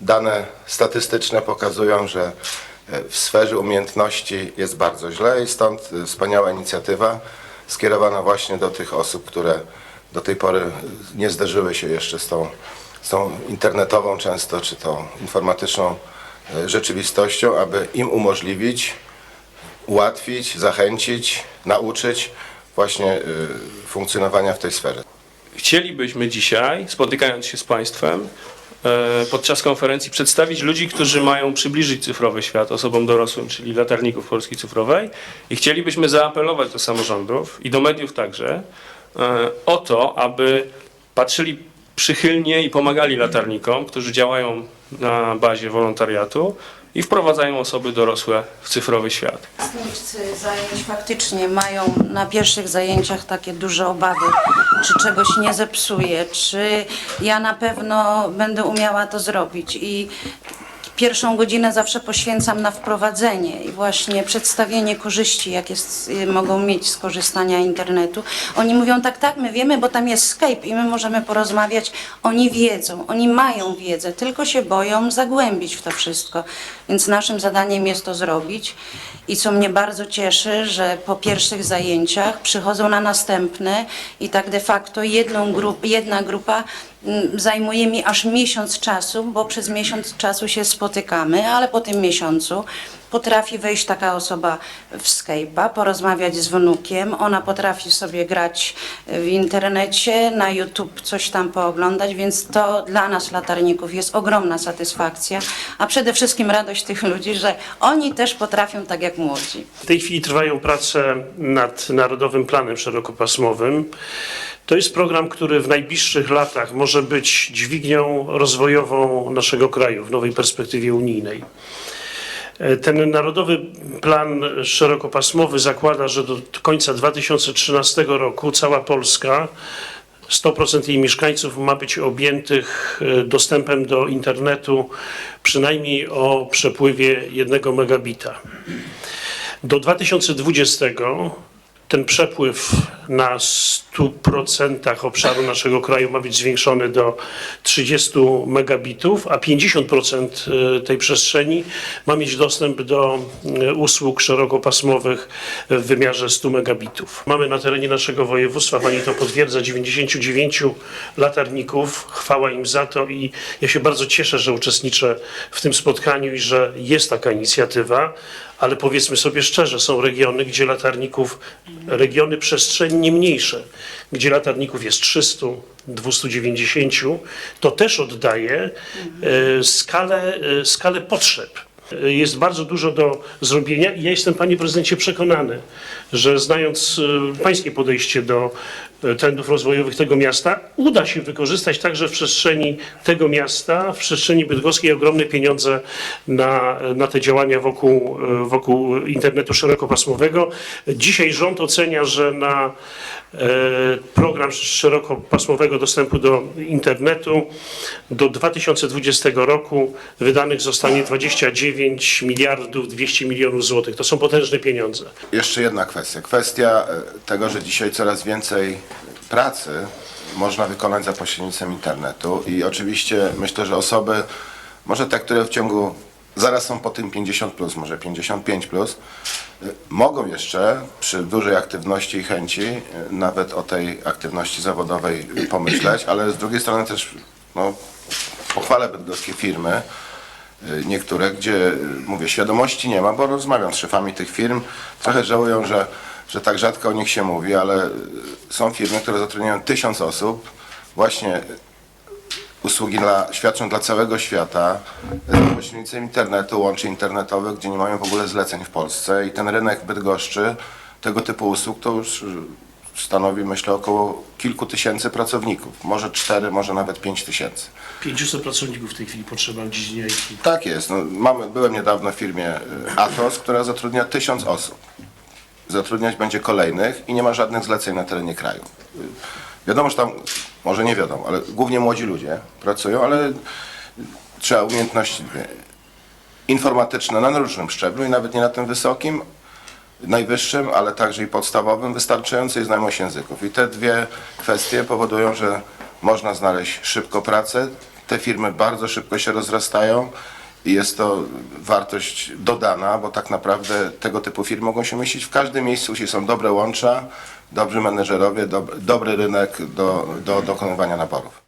dane statystyczne pokazują, że e, w sferze umiejętności jest bardzo źle i stąd e, wspaniała inicjatywa skierowana właśnie do tych osób, które do tej pory nie zderzyły się jeszcze z tą, z tą internetową często, czy tą informatyczną e, rzeczywistością, aby im umożliwić, ułatwić, zachęcić, nauczyć właśnie funkcjonowania w tej sferze. Chcielibyśmy dzisiaj, spotykając się z Państwem, podczas konferencji przedstawić ludzi, którzy mają przybliżyć cyfrowy świat osobom dorosłym, czyli latarników Polski Cyfrowej. I chcielibyśmy zaapelować do samorządów i do mediów także e, o to, aby patrzyli przychylnie i pomagali latarnikom, którzy działają na bazie wolontariatu i wprowadzają osoby dorosłe w cyfrowy świat. Uczestnicy zajęć faktycznie mają na pierwszych zajęciach takie duże obawy, czy czegoś nie zepsuję, czy ja na pewno będę umiała to zrobić. I pierwszą godzinę zawsze poświęcam na wprowadzenie i właśnie przedstawienie korzyści, jakie y, mogą mieć z korzystania internetu. Oni mówią tak, tak, my wiemy, bo tam jest Skype i my możemy porozmawiać. Oni wiedzą, oni mają wiedzę, tylko się boją zagłębić w to wszystko. Więc naszym zadaniem jest to zrobić. I co mnie bardzo cieszy, że po pierwszych zajęciach przychodzą na następne i tak de facto jedną grup, jedna grupa zajmuje mi aż miesiąc czasu, bo przez miesiąc czasu się spotykamy, ale po tym miesiącu potrafi wejść taka osoba w Skype'a, porozmawiać z wnukiem, ona potrafi sobie grać w internecie, na YouTube coś tam pooglądać, więc to dla nas latarników jest ogromna satysfakcja, a przede wszystkim radość tych ludzi, że oni też potrafią tak jak młodzi. W tej chwili trwają prace nad Narodowym Planem Szerokopasmowym. To jest program, który w najbliższych latach może być dźwignią rozwojową naszego kraju w nowej perspektywie unijnej. Ten Narodowy Plan Szerokopasmowy zakłada, że do końca 2013 roku cała Polska 100% jej mieszkańców ma być objętych e, dostępem do internetu przynajmniej o przepływie 1 megabita. Do 2020 ten przepływ na 100% obszaru naszego kraju ma być zwiększony do 30 megabitów, a 50% tej przestrzeni ma mieć dostęp do e, usług szerokopasmowych w wymiarze 100 megabitów. Mamy na terenie naszego województwa, pani to potwierdza, 99 latarników. Chwała im za to i ja się bardzo cieszę, że uczestniczę w tym spotkaniu i że jest taka inicjatywa ale powiedzmy sobie szczerze, są regiony, gdzie latarników, regiony przestrzennie mniejsze, gdzie latarników jest 300, 290, to też oddaje e, skalę, e, skalę potrzeb. Jest bardzo dużo do zrobienia i ja jestem, panie prezydencie, przekonany, że znając e, pańskie podejście do e, trendów rozwojowych tego miasta, uda się wykorzystać także w przestrzeni tego miasta, w przestrzeni bydgoskiej ogromne pieniądze na, na te działania wokół, e, wokół internetu szerokopasmowego. Dzisiaj rząd ocenia, że na program szerokopasmowego dostępu do internetu do 2020 roku wydanych zostanie 29 miliardów 200 milionów złotych. To są potężne pieniądze. Jeszcze jedna kwestia. Kwestia e, tego, że dzisiaj coraz więcej pracy można wykonać za pośrednictwem internetu i oczywiście myślę, że osoby, może te, które w ciągu zaraz są po tym 50 plus, może 55 plus, e, mogą jeszcze przy dużej aktywności i chęci e, nawet o tej aktywności zawodowej pomyśleć, ale z drugiej strony też no, pochwalę bydgoskie firmy, niektóre, gdzie, y, mówię, świadomości nie ma, bo rozmawiam z szefami tych firm, trochę żałują, że, że tak rzadko o nich się mówi, ale y, są firmy, które zatrudniają tysiąc osób, właśnie usługi dla, świadczą dla całego świata. Y, za pośrednictwem internetu, łączy internetowych, gdzie nie mają w ogóle zleceń w Polsce. I ten rynek Bydgoszczy tego typu usług to już y, stanowi, myślę, około kilku tysięcy pracowników, może cztery, może nawet pięć tysięcy. 500 pracowników w tej chwili potrzeba w dziedzinie IT. Tak jest. No, mamy, byłem niedawno w firmie y, Atos, która zatrudnia tysiąc osób. Zatrudniać będzie kolejnych i nie ma żadnych zleceń na terenie kraju. Y, Wiadomo, że tam, może nie wiadomo, ale głównie młodzi ludzie pracują, ale trzeba umiejętności y, informatyczne na różnym szczeblu i nawet nie na tym wysokim, najwyższym, ale także i podstawowym, wystarczającej znajomość języków. I te dwie kwestie powodują, że można znaleźć szybko pracę, te firmy bardzo szybko się rozrastają i jest to wartość dodana, bo tak naprawdę tego typu firmy mogą się mieścić w każdym miejscu, gdzie są dobre łącza, dobrzy menedżerowie, dob- dobry rynek do, do dokonywania naborów.